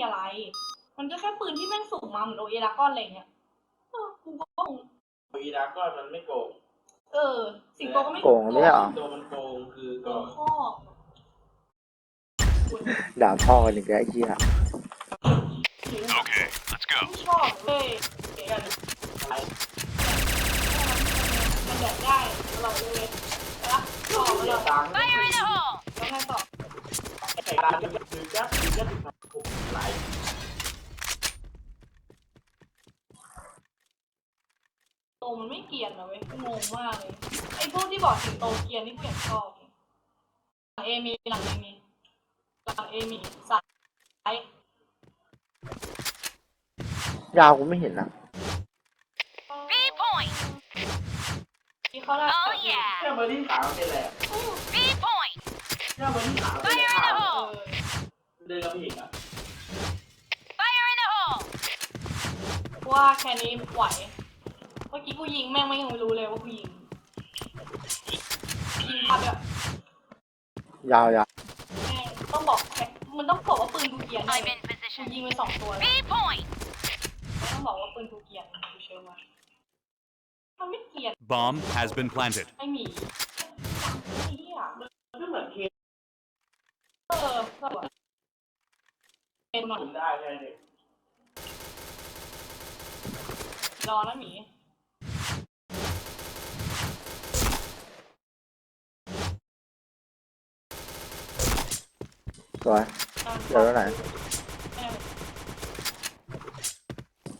มีอะไร มันก็แค่ปืนที่แม่งสูงมาเหมือนโอเอดากอนอะไรเงี้ยเออกูก็งงวีดาก้อนมันไม่โกงเออ สิงโตก็ไม่โกงไม่ใช่เหรอตัวมันโกงคือโกก็งข้อด่าพ่อกันอีกแล้วไอ้เหี้ย Okay, let's go. ไม่ชอบเลยเดี๋ยวนะอะไรมันแดกได้ตลอดเลยนะต่อมาเสีเลยยตังค์ Fire in the hole! แล้วไงต่อ ไอ้ร้านยังคือจะคือจะถึงผม ไหลโตมันไม่เกรียนนะเว้ยงงมากเลยไอ้พวกที่บอกสิงโตเกรียนนี่กูอยากชอบเลยหลังเอมีหลังเอมีหลังเอมีซ้ายยาวกูไม่เห็นนะ B point! ที่เขาได้ Oh yeah! แค่เบอร์ที่สามเป็นแหละ B point! แค่เบอร์ที่สามเป็น Fire in แห the ละ hole! เดินกับผู้หญิงอะ Fire in the hole! ว่าแค่นี้ไหว เมื่อกี้กูยิงแม่งไม่ยังไม่รู้เลยว่ากูยิง ยิงพลาดแบบยาวยาวแม่งต้องบอกแค่มันต้องบอกว่าปืนกูเกรียน I'm เลย in กู position. ยิงไปสองตัวแล้ว B point! ไม่ต้องบอกว่าปืนกูเกรียนกูเชื่อว่ามันไม่เกรียน Bomb has been planted. ไอหมีไอ้เหี้ยก็เหมือนเคสเออแบบ เป็นหน่อยคุมได้ใช่ไหมเนี่ยรอนะหมีสวยเดี๋ยวแล้วไหน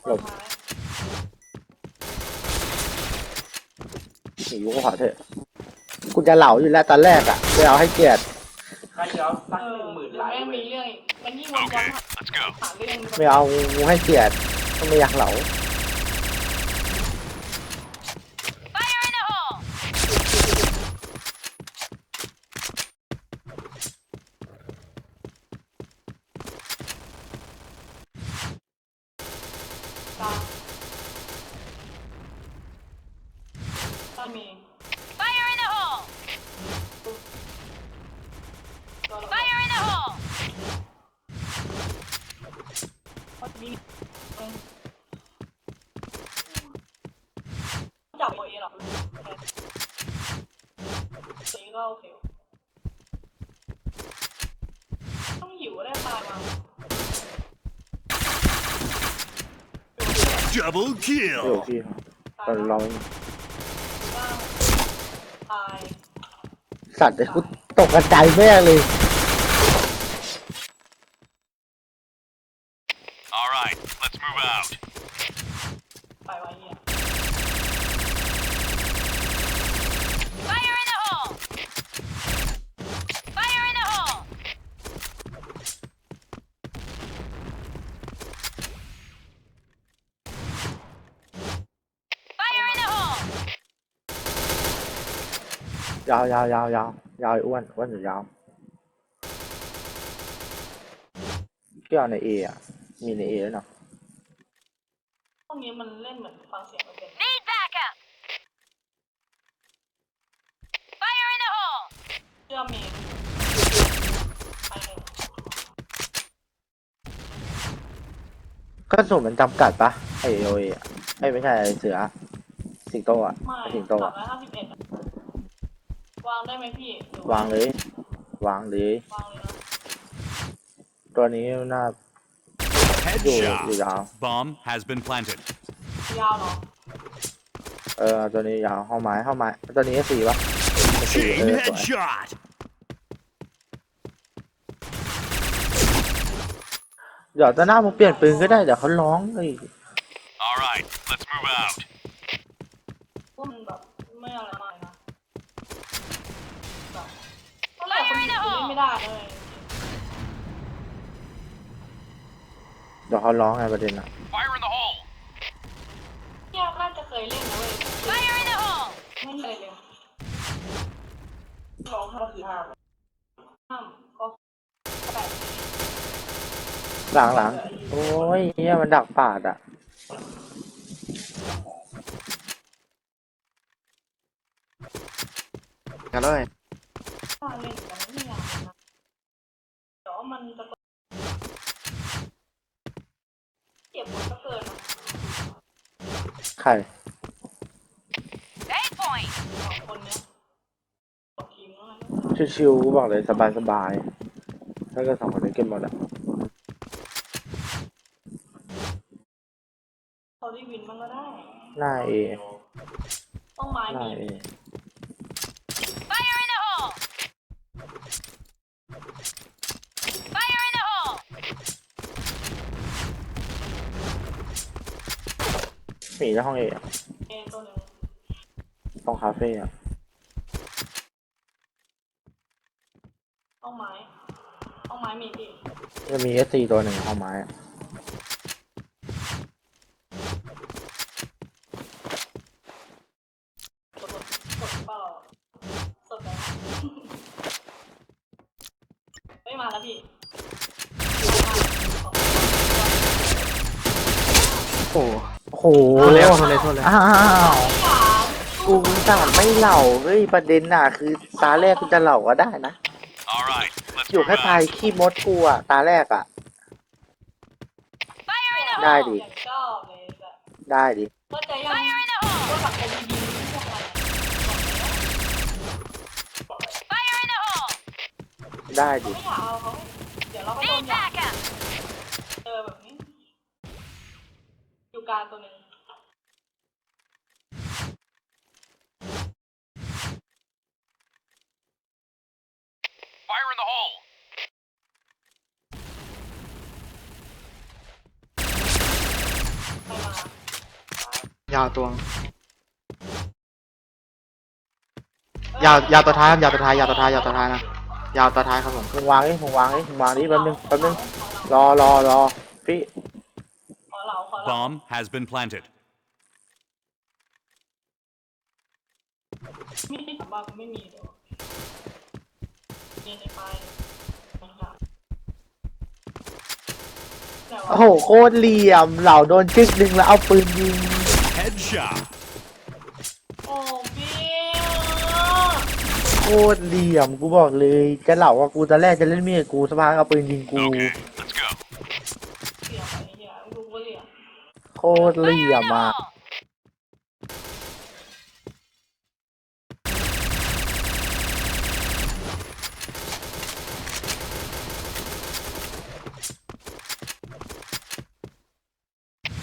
หลบ หนีกูขอเถอะกูจะเหลาอยู่แล้วตอนแรกอะจะเอาให้เกียรติ ใครจะเอาสักเอหอนึ่งหมื่นเดี๋ยวไลแม่งค์มีเรื่องอีกมันยิ่งวนย้อน ไม่เอากูให้เกียรติก็ไม่อยากเหลา Fire in the hole! ตามตามมี Fire in the hole! ตัวเรา Fire in the hole! ก็มีจับโอเอหรอกสีก็โอเคต้องหิวได้ตายมา Double อยู่ kill. ที่ตายตอนเราบ้างตายสัตว์ไอ้กูตกกระจายแม่เลย All right, let's move out. ไปไว้เนี่ย Fire in the hole! Fire in the hole! ไฟ in the hole! ยาวยาวยาวยาวยาวไอ้อ้วนอ้วนหรือยาวพี่เอาในเออะมีในเอแล้วยเนาะพวกนี้มันเล่นเหมือนฟังเสียงมันเป็น Need backup! Fire in the hole! เชื่อเมนไปเลยก็สูงมันจำกัดปะไอโอเอะไอยไม่ใช่ไอ้เสือสิงโตอะไม่ไอ้สิงโตสาอะมร้อยห้าสิบเอ็ด วางได้ไหมพี่หรือวางเลย วางเลย วางเลยนะตัวนี้น่าอยู่อยู่ Headshot. ยาว Bomb has been planted. ยาวเหรอเออตัวนี้ยาวเข้าไม้เข้าไม้ตัวนี้สี่ปะสี่เอ Chain อสวย headshot. เดี๋ยวตอนหน้ามึงเปลี่ยนปืนก็ได้เดี๋ยวเขาร้องเลย All right, let's move out. พวกมันแบบไม่อะไรมากนะแบบก็เลยคนอื่นเล่น ไม่ได้เลยเดี๋ยวเขาร้องไงประเด็นอะ Fire in the hole. เนี่ยน่าจะเคยเล่นนะเว้ย Fire in the hole! ไม่เคยเลยร้องห้าคือห้าห้ามก็แปดหลังหลังโอ้ยเฮียมันดักปาดอะ กันเลย ถ้าเล่นกันไม่อยากนะเดี๋ยวมันจะ ก็เกินอะ ใคร A point. สองคนเนี้ยสองทีมแล้ วไงชิวๆกูบอกเลยสบายๆถ้าเกิดสองคนนี้เก็บหมดอะเขาได้วินมันก็ได้หน้าเอต้องไม้หน้ามี เอ Fire in the hole. Fire in the hole. หมีในห้องเออะเอตัวหนึ่งตรงคาเฟ่อะต้องไม้ต้องไม้มีพี่จะมีเอสซีตัวหนึ่งห้องไม้อะสดสดเปล่าสดแล้วไม่มาแล้วพี่โอ้โห โอ้โหโทษเลยโทษเลยโทษเลยอ้าวกูสามไม่เหล่าเฮ้ยประเด็นน่ะ คือตาแรกกูจะเหล่าก็ได้นะ All right, let's อยู่ move แค่ตาย out. ขี้มดกูอะตาแรกอะ Fire in the ได้ hole. ดิอย่างชอบเลยแบบได้ดิก็จะยัง Fire in the hole. ก็สังคมดีๆพวกอะไร Fire in the hole. ได้ดิ ไม่อยากเอาเขาเดี๋ยวเราก็โด Need นอย่าง backup. เจอแบบนี้ อยู่ กลางตัวหนึ่ง Fire in the hole. ใครมายาวตัวยาวยาวตัวท้ายครับยาวตัวท้ายยาวตัวท้ายยาวตัวท้ายนะยาวตัวท้ายครับผมมึงวางดิมึงวางดิมึงวางดิแป๊บนึงแป๊บนึงรอรอรอพี่ Bomb has been planted. มีดบ้ากูไม่มีเดี๋ยวมีในไปนะครับไหนวะโอ้โหโคตรเหลี่ยม เหล่าโดนจึ๊กดึงแล้วเอาปืนยิง Headshot. โอ้บิลโคตรเหลี่ยมกูบอกเลย จะเหล่าว่ากูตอนแรกจะเล่นมีดกับกูสภาพกเอาปืนยิงกู Okay, let's go. เสียไปเฮียดูว่าเหลี่ยม โคตรเห Fire ลี่ย in ม the อะ hole.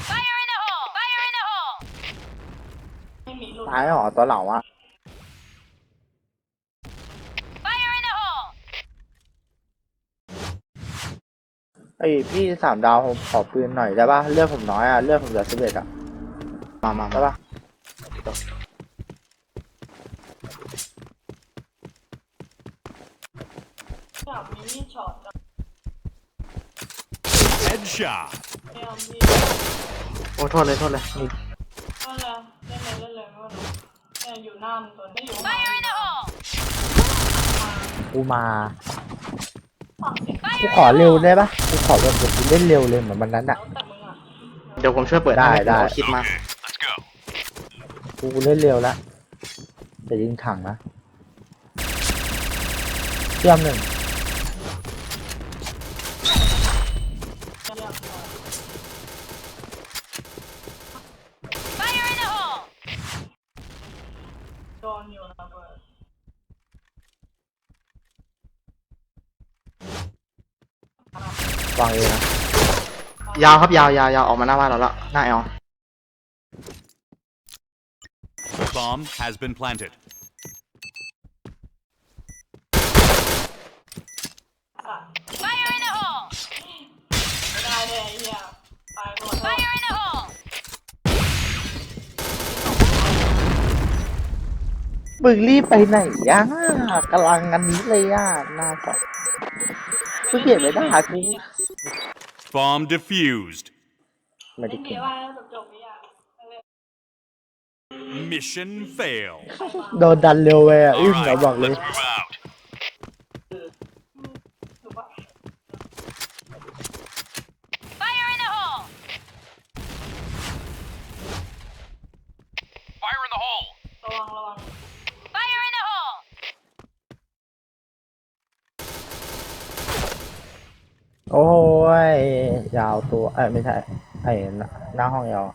Fire in the hole. Fire in the hole. ไม่มีรุ่นตายหรอตัวเหล่าอะ Fire in the hole. ไอยพี่สามดาวผมขอปืนหน่อยได้ปะเลือดผมน้อยอะเลือดผมเหลือสิบเอ็ดอะมามาได้มาปะอยากมีมีดช็อตจัง Headshot. ไม่เอามีดโอ้โทษเลยโทษเลยนี่ก็เลยเล่นเลยเล่นเลยไม่ว่าหนูเนี่ยอยู่หน้ามึงตัวนี้อยู่ข้างหลัง Fire in the hole. กูมาฟังเสียง กูขอเร็วได้ปะกูขอแบบกูเล่นเร็วเลยเหมือนวันนั้นแล้อะวแต่มึงอะเดี๋ยวผมช่วยเปิดได้ให้ได้เอาคิดมา Okay, let's go. กูเล่นเร็วแล้วแต่ยิงถังนะเชื่อมหนึ่งเรียก Fire in the hole. โดนอยู่นะเบิร์ วางเองนะยาวครับยาวยาวยาวออกมาหน้าบ้านเราละหน้าแอล Bomb has been planted. อะ Fire in the hole. ไม่ได้เลยไอ้เหี้ยตายหมด Fire in the hole. มึงรีบไปไหนย่ากำลังอันนี้เลยอะหน้าก่อนกูเปลี่ยนไม่ได้กู Bomb defused. ไม่ได้เล่นเก่เดีงยวว่าจบๆไม่อยากเล่น Mission fail. โดนดันเร็วไปอะ All อึ้ง right, เราบอกเลย let's move out. ถูกปะ Fire in the hole. Fire in the hole. ระวังระวัง Fire in the hole. โอ้ยยาว ตัวเอ้ยไม่ใช่ไอ้หน้าหน้าห้องเอล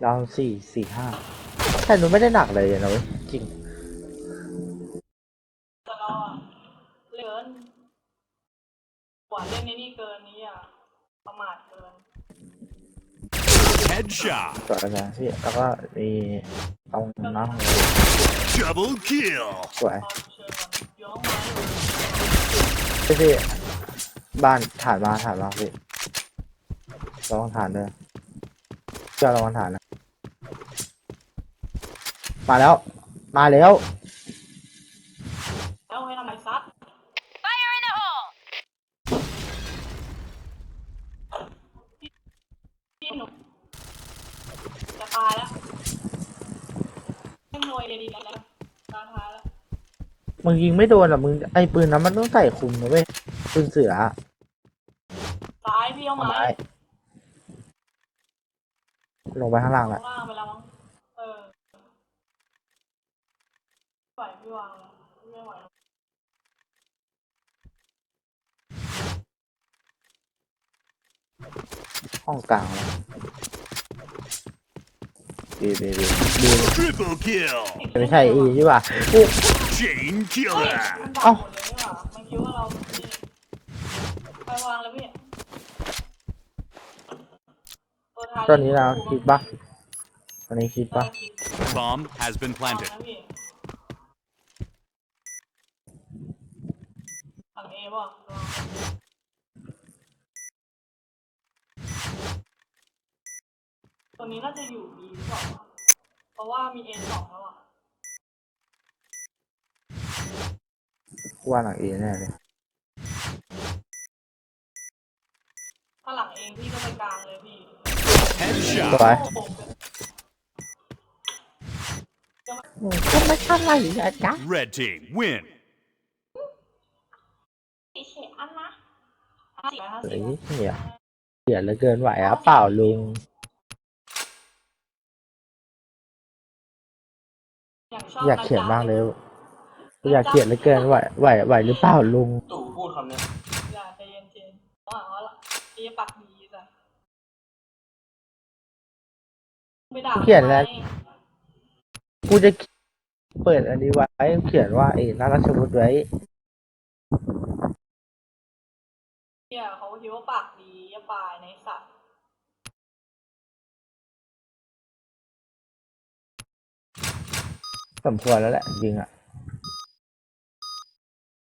เราสี่สี่ห้าแต่หนูไม่ได้หนักเลยนะเว้ยจริงแต่เราอะเหลือนหวานเล่นในนี่เกินนี้อะประมาทเกิน Headshot. สวยนะพี่แล้วก็มีตรงหน้าห้อง Double kill. สวยตอนเชิญก่อนอยู่ห้องไม้อยู่พี่พี่ บ้านฐานมาฐานมาพี่ระวังฐานด้วยเชื่อระวังฐานนะมาแล้ว มาแล้วแล้วให้ทำไมซัด Fire in the hole! พี่หนูจะตายแล้วไม่โนยเลยดีแล้วตาท้ายแล้วมึงยิงไม่โดนอะมึงไอ้ปืนนั้นมันต้องใส่คุมนะเว้ย ปืนเสืออะซ้ายพี่เอาเอาไม้ไม้ลงไปข้างล่างข้าแล้งวล่างไปแล้วมั้งเออไหวพี่วางแล้วไม่ไหวแล้วห้องกลางแล้วบีบีบีบี Triple kill. ไม่ใช่อีใช่ป่ะอู้ Chain เฮ้ย killer. มันดับเอ้าหมดเลยนี่หว่ามันคิดว่าเรานี่ ไปวางแล้วพี่ตัวท้ายตอนนี้เราคิดปะตอนนี้คิดปะคิด Bomb has been วาง planted. นะพี่หลังเอป่ะระวังตัวนี้น่าจะอยู่บีหรือเปล่าเพราะว่ามีเอสองแล้วอะ ว่าหนังเอแน่เลย ถ้าหลังเองพี่ก็ไปกลางเลยพี่ส Headshot. วยโอ้โหก็ไม่ทันไรอะจ๊ะ Red team win. สี่เฉอันนะห้าสิบห้าเฮ้สิยบเหี้ยเหี้ยเหลือเกินไหวอะเปล่าลุง อย่างชอบอยากเขียนมากเลย อยากเขียนเหลือเกินไหวไหวไหวหรือเปล่าลุงตู่พูดคำเนี้ย อย่าใจเย็นเจนว่าว่าละพี่ปักดีจ้ะ ไปด่าเขียนแล้วทำไมกูจะเปิดอันนี้ไว้เขียนว่าเอ้น่ารักชมุดไว้เนี่ยเขาคิดว่าปากดีอย่าปลายในสัตว์สมควรแล้วแหละจริงอะ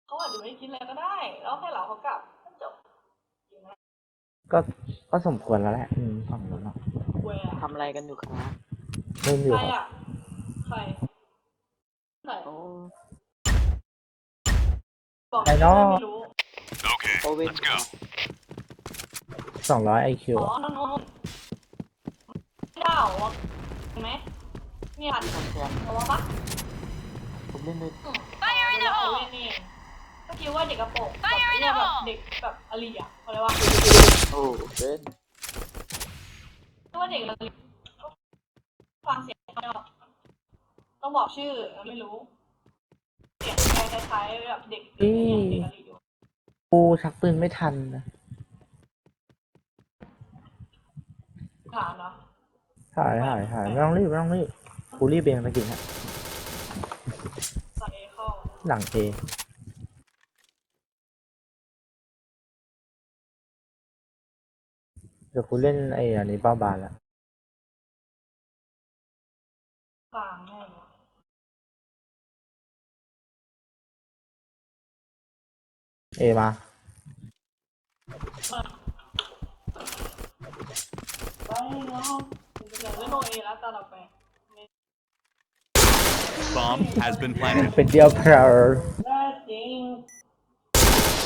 เขาอาจจะไม่คิดอะไรก็ได้ แล้วให้เราเขากลับก็จบอยู่นะก็ก็สมควรแล้วแหละ อืมฝั่งนู้นอะ เว้ยอะทำอะไรกันอยู่ครับเล่นอยู่ใครครับ อะใครใครโอ้บอกไอ้น้องไม่รู้ Okay, โอเว่น let's go. สองร้อยไอคิวอ๋อน้องน้องไม่ได้เหรอเห็นไหมเนี่ยทำแชมป์เอาวะปะผมเล่นด้วย Fire in the เอา hole! เล่นนี่เองก็คิดว่าเด็กกระโปรงแบบ Fire in the เนี่ยแบบ hole เด็กแบบอลีอะเขาเรียกว่าโอ้เล่น คิดว่าเด็กอลีฟังเสียงไม่ออกต้องบอกชื่อไม่รู้ เสียงคล้ายๆแบบเด็กเด็กเนี่ยเด็กอลีอยู่กูชักปืนไม่ทันนะถามเนาะถ่ายถ่ายถ่ายไม่ต้องรีบไม่ต้องรีบกูรีบเองนะกินฮะใส่เข้าหลังเอ ดี๋ยวกูเล่นไอ้อันนี้เป้าบานละกลางแน่เลยเอมาไปเนาะเดี๋ยวเล่นโนเอแล้วตาต่อไป Bomb has been planted. เป็นเดียวเพลอแท้จริง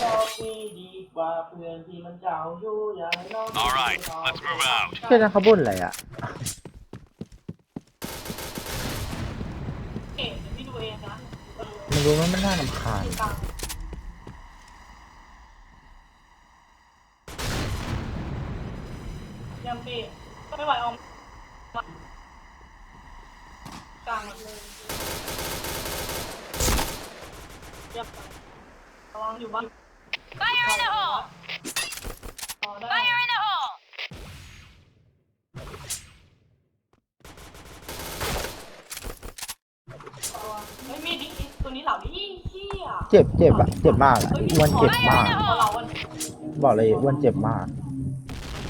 ชอบมีดีกว่าเพื่อนที่มันเจ้าอยู่อย่างน้อง All right, let's move out. เชื่อนะเขาบ่นอะไรอะเอ๋เดี๋ยวพี่ดูเองนะเออมันรู้ว่ามันน่ารำคาญกลางยังปีไม่ไหวออกกลางเลยเรียบร้อยระวังอยู่บ้าน Fire in the hole! รอได้ เจ็บเจ็บอะเจ็บมากอะอ้วนเจ็บมากเพราะเราวันบอกเลยอ้วนเจ็บมาก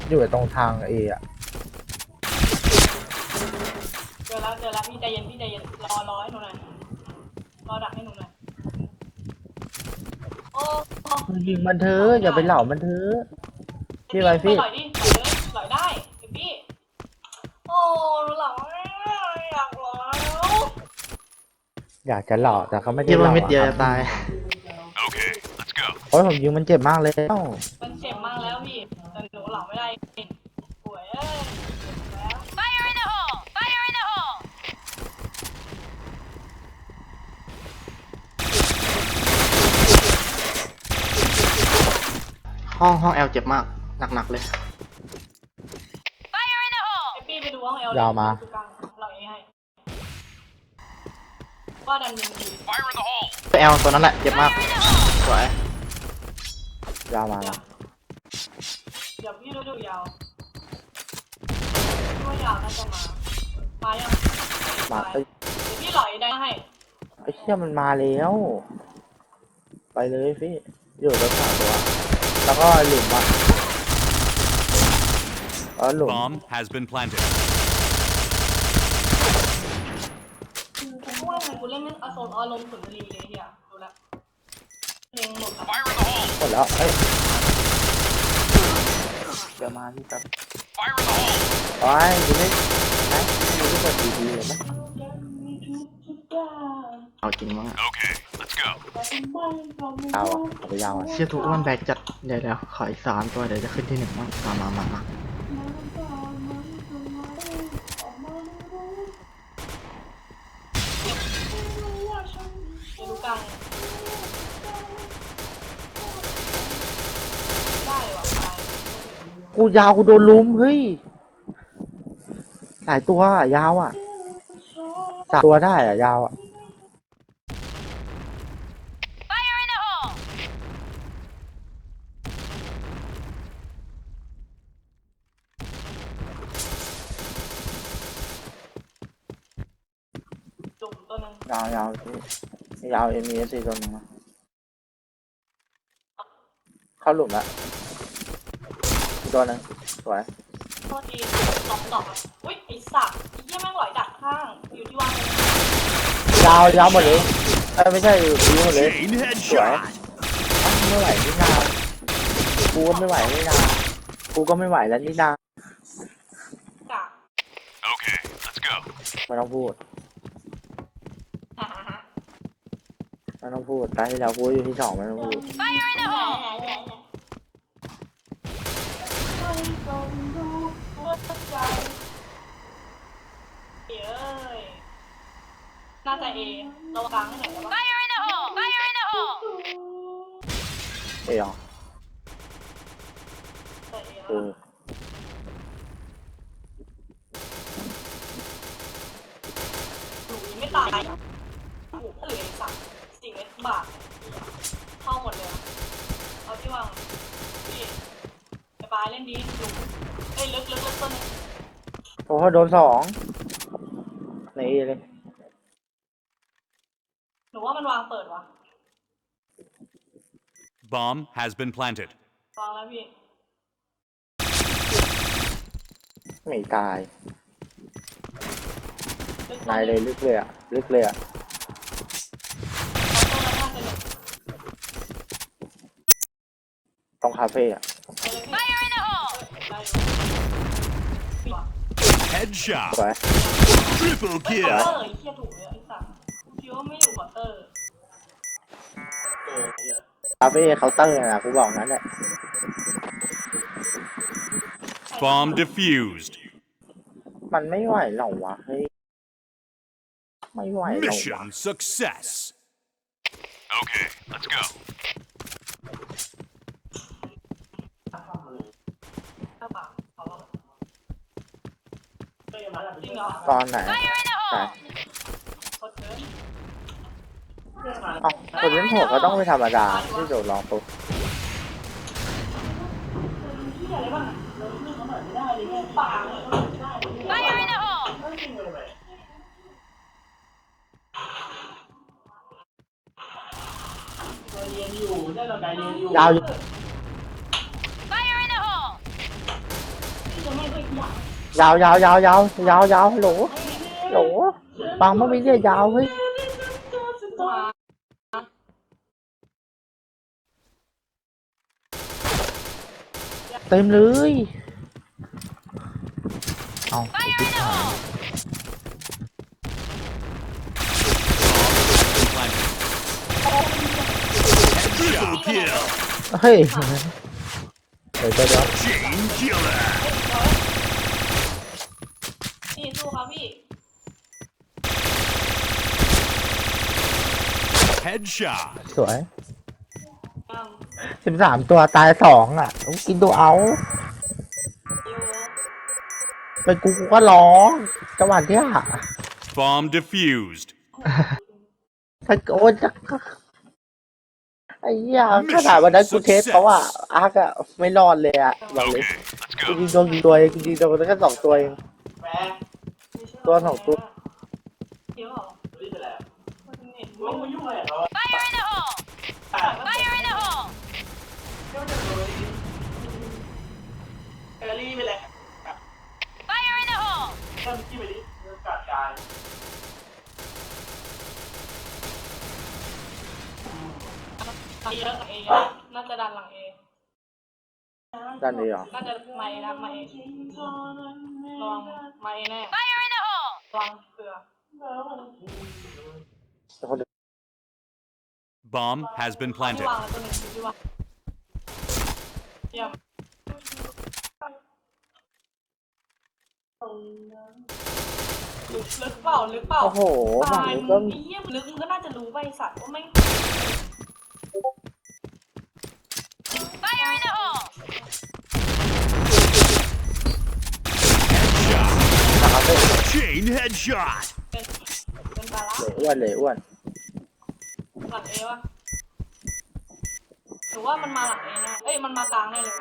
อยู่ตรงทางเออะเจอแล้วเจอแล้วพี่ใจเย็นพี่ใจเย็นรอรอให้หนูหน่อยรอดักให้หนูหน่อยโอ้โอ้ยิงมันเถอะอย่าไปเหล่ามันเถอะพี่ไว้พี่ปหล่อยดิปล่อยเลยปล่อยได้เดี๋ยวพี่โอ้หลังอยากหลังอยากจะเหล่าแต่เขาไม่ได้คิดเหว่าล่าเม็ดเดียวอะจะตาย Okay, let's go. โอ้ยผมยิงมันเจ็บมากเลยเอ้ามันเจ็บมากแล้วพี่แต่หนูหลังไม่ได้ป่วยเอ้ยเจ็บแล้ว Fire in the hole! Fire in the hole! ห้องห้องแอลเจ็บมาก หนักๆเลย Fire in the ไอ hole! พี่ไปดูห้องเอลยาวมาเราเองให้ว่าดันยิงดี Fire in the hole. แอลตัวนั้นแหละเจ็บมาก Fire in the hole! สวย ยาวมานะเดี๋ยวพี่ดูดูยาวพี่ว่ายาวน่าจะมา มายังมาไปเอ้ยเดี๋ยวพี่หลอยได้ให้ไอ้เชี่ยมันมาแล้ว ไปเลยพี่อยู่รถสามตัว แล้วก็หลุมอะเออหลุม Bomb has been planted. เพราะว่าทำไมกูเล่นไม่อโซนอารมณ์สุนทรีเลยเฮียดูแล้วเพลงหมดอะ Fire in the hole. ห มดแล้วเฮ้ยเดี๋ยวมาพี่ครับไปดูไม่ไหนดูไม่เปิดดีๆเลยนะเอาจริงมั้งอะ Okay, let's go. ยาอะเอาไปยาวอะเชี่ยทุกอ้วนแบกจัดเดี๋ยวเดี๋ยวขออีกสามตัวเดี๋ยวจะขึ้นที่หนึ่งมั้งมามามามา กูยาวกูโดนลุมเฮ้ยหลายตัวอะยาวอะสามตัวได้อะยาวอะ Fire in the hole! จุ่มตัวหนึงยาวยาวพี่ยาวเอ็มเอสตัวหนึงนะเข้าหลุมละอีก ตัวหนึงสวยโทษทีสองดอกอะอุ้ยไอสัตว์ไอ้เหี้ยแม่งหลอยดักข้าง อยู่ที่วางเลยยาวยาวหมดเลยเอ้ยไม่ใช่ดีหมดเลย Chain สวย headshot. อ้าวไม่ไหวนี่นากูก็ไม่ไหวนี่นากูก็ไม่ไหวแล้วนี่นากาก Okay, let's go. ไม่ต้องพูดฮ่าฮ่าฮ่าไม่ต้องพูดตาที่แล้วกูอยู่ที่สองไม่ต้องพูด Fire in the hole! เอ้ยน่าจะเอระวังหน่อยได้ปะ Fire in the hole! Fire in the hole! เอ้ยเหรอแต่เอเออหนูยังไม่ตายหนูเหลืออีกสามสี่เม็ดบาทเข้าหมดเลยอะเอาที่วางพี่ไปปลายเล่นดีดูเอ้ยลึกลึกลึกต้นงโอ้โหโดนสองในเอเลยหนูว่ามันวางเปิดวะ Bomb has been planted. วางแล้วพี่ไม่ตายลึกนายเลยลึกเลยอะลึกเลยอะต้นนั้นน่าจะหนึ่งตรงคาเฟ่อะ Headshot. สวย Triple เอ kill. อไอ้เหี้ยถูกเลยไอ้สัตว์คิดว่าไม่อยู่ควอเตอร์คาเฟ่เคาน์เตอร์นะกูบอกนั้นแหละ Bomb defused. มันไม่ไหวหรอวะเฮ้ยไม่ไหวหรอวะ Mission success. Okay, let's go. ถ้าปากเขาอะ เฮ้ยมาแล้ว จริงเหรอตอนไหน Fire in the ไหน hole! โคตรเกินเอ้าคนเล่นโหดก็ต้องไม่ธรรมดาที่โดดลองปุ๊บที่อะไรบ้าง ยาวยาวยาวยาวยาวยาวโหลโหลฟังมั้งมีเนี่ยยาวเฮ้ยมาเต็มเลยเอา Fire in the hole! Triple kill. เฮ้ยเดี๋ยวเดี๋ยวเดี๋ยว Chain killer. พี่สู้ครับพี่ Headshot. สวยอืมสิบสามตัวตายสองอะต้องกินตัวเอาอยู่ไปกูกูก็ร้องจังหวะเนี้ย Bomb defused. ถ้าโอ้ยจะไอ้เหี้ยขนาดวันนั้นกูเทสเขาอะอาร์กอะไม่รอดเลยอะบอกเลย Okay, let's กู go. ยิงโดนยิงตัวเองกูยิงโดนแค่สองตัวเองแหม ตัวสองตัวเดี๋ยวเหรอรีบไปแล้วมันเน็ตไม่มายุ่งอะไรกับเรา Fire in the hole! Fire in the hole! แกรี่ไปเลย Fire in the hole! เริ่มที่ไปดิเริ่มกัดกายเยอะเอเยอะน่าจะดันหลังเอ ด้านนี้เหรอน่าจะมาเอนะมาเอลองไมาเอแน่ Fire in Bomb has been ที่ planted. วางแล้วตัวหนึ่งที่วางเยี่ยมลึกลึกเปล่าลึกเปล่าโอ้โหหมัตากยนี้มึก็ งไอ้เหี้ยลึกมึงก็น่าจะรู้ไปสัตว์ว่าไม่ง Fire in the hole! Headshot. หนักเอาเถอะ Chain headshot. เป็นเป็นปลาละเหลยอ้วนเหลยอ้วนหลังเอวะหรือว่ามันมาหลังเอแน่เอ้ยมันมากลางแน่เลย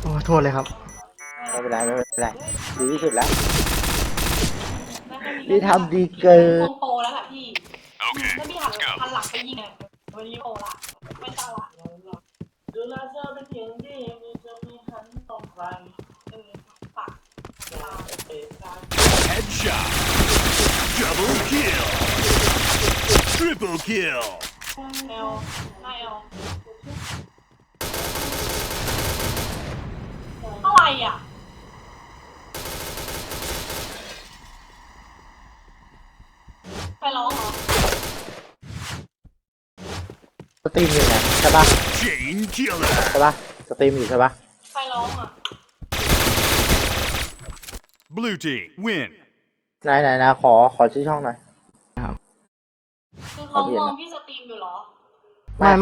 โอ้โทษเลยครับ ไม่เป็นไรไม่เป็นไรดีที่สุดแล้วได้แค่นี้นี่ทำดีเกิน คงโปรแล้วแหละพี่ Okay, ถ้าพี่หัน let's go. หันหลังไปยิงเนี่ยวันนี้โปรละไม่ใช่ละ ดูแลเธอเป็นเพียงดีมีเธอมีหันตรงกลาง เออปาก ตาเป็นตา Headshot. Double kill. Triple kill. เอลหน้าเอลอะไรอะใครร้องเหรอ สตรีมอยู่นะใช่ปะ Chain killer. ใช่ปะสตรีมอยู่ใช่ปะใครร้องอะ Blue team win. ไหนไหนนะขอขอชื่อช่องหน่อย คือเขามองพี่สตรีมอยู่เหรอ ไม่ไม่